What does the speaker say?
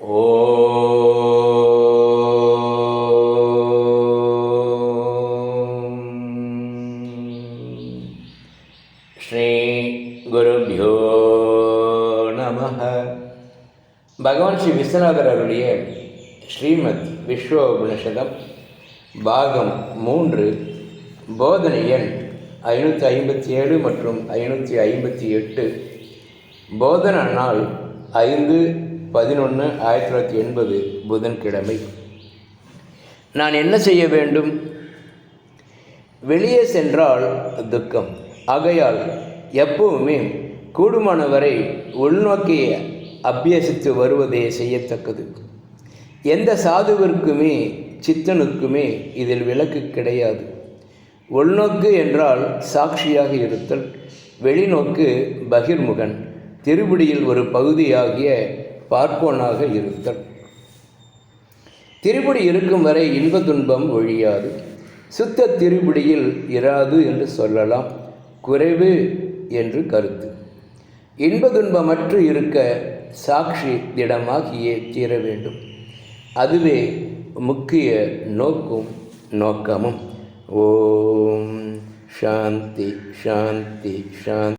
ஸ்ரீகுருபியோ ஸ்ரீ குருபியோ பகவான் ஸ்ரீ விஸ்வநாதர் அவருடைய ஸ்ரீமத் விஸ்வ உபனிஷதம் பாகம் மூன்று போதனை எண் ஐநூற்றி ஐம்பத்தி ஏழு மற்றும் ஐநூற்றி ஐம்பத்தி எட்டு போதனை நாள் ஐந்து பதினொன்று ஆயிரத்தி தொள்ளாயிரத்தி எண்பது புதன்கிழமை. நான் என்ன செய்ய வேண்டும்? வெளியே சென்றால் துக்கம். ஆகையால் எப்பவுமே கூடுமானவரை உள்நோக்கி அபியசித்து வருவதே செய்யத்தக்கது. எந்த சாதுவிற்குமே சித்தனுக்குமே இதில் விலக்கு கிடையாது. உள்நோக்கு என்றால் சாட்சியாக இருத்தல் வெளிநோக்கு பகிர்முகன். திருப்படியில் ஒரு பகுதியாகிய பார்ப்போனாக இருத்தல். திருப்படி இருக்கும் வரை இன்ப துன்பம் ஒழியாது. சுத்த திருப்படியில் இராது என்று சொல்லலாம். குறைவு என்று கருத்து. இன்ப துன்பமற்று இருக்க சாட்சி திடமாகியே தீர வேண்டும். அதுவே முக்கிய நோக்கும் நோக்கமும். ஓம். சாந்தி சாந்தி சாந்தி.